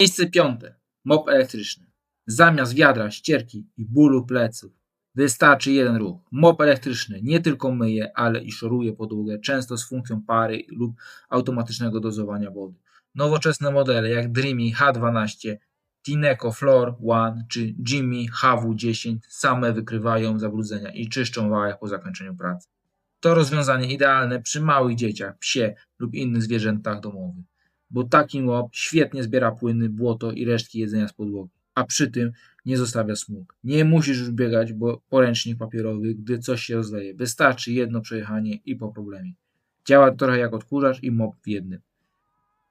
Miejsce piąte. Mop elektryczny. Zamiast wiadra, ścierki i bólu pleców wystarczy jeden ruch. Mop elektryczny nie tylko myje, ale i szoruje podłogę, często z funkcją pary lub automatycznego dozowania wody. Nowoczesne modele jak Dreamy H12, Tineco Floor One czy Jimmy HW10 same wykrywają zabrudzenia i czyszczą wałek po zakończeniu pracy. To rozwiązanie idealne przy małych dzieciach, psie lub innych zwierzętach domowych, bo taki mop świetnie zbiera płyny, błoto i resztki jedzenia z podłogi, a przy tym nie zostawia smug. Nie musisz już biegać bo poręcznik papierowy, gdy coś się rozleje. Wystarczy jedno przejechanie i po problemie. Działa trochę jak odkurzacz i mop w jednym.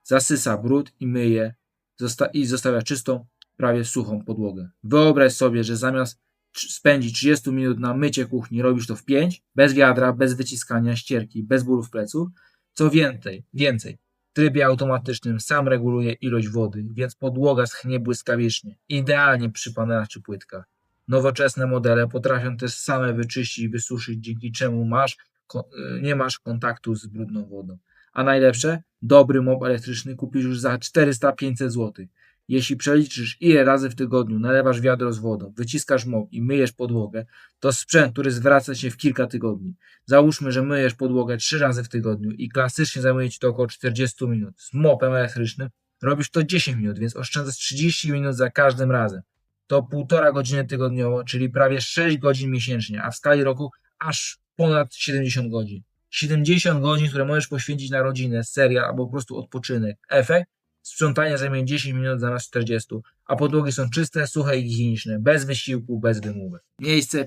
Zasysa brud i myje zosta- i zostawia czystą, prawie suchą podłogę. Wyobraź sobie, że zamiast spędzić 30 minut na mycie kuchni, robisz to w 5, bez wiadra, bez wyciskania ścierki, bez bólów pleców. Co więcej, więcej, w trybie automatycznym sam reguluje ilość wody, więc podłoga schnie błyskawicznie, idealnie przy panelach czy płytkach. Nowoczesne modele potrafią też same wyczyścić i wysuszyć, dzięki czemu masz, y, nie masz kontaktu z brudną wodą. A najlepsze, dobry mop elektryczny kupisz już za 400-500 zł. Jeśli przeliczysz, ile razy w tygodniu nalewasz wiadro z wodą, wyciskasz mop i myjesz podłogę, to sprzęt, który zwraca się w kilka tygodni. Załóżmy, że myjesz podłogę 3 razy w tygodniu i klasycznie zajmuje Ci to około 40 minut. Z mopem elektrycznym robisz to 10 minut, więc oszczędzasz 30 minut za każdym razem. To półtora godziny tygodniowo, czyli prawie 6 godzin miesięcznie, a w skali roku aż ponad 70 godzin. 70 godzin, które możesz poświęcić na rodzinę, serial albo po prostu odpoczynek. Efekt? Sprzątanie zajmuje 10 minut zamiast 40, a podłogi są czyste, suche i higieniczne, bez wysiłku, bez wymówek. Miejsce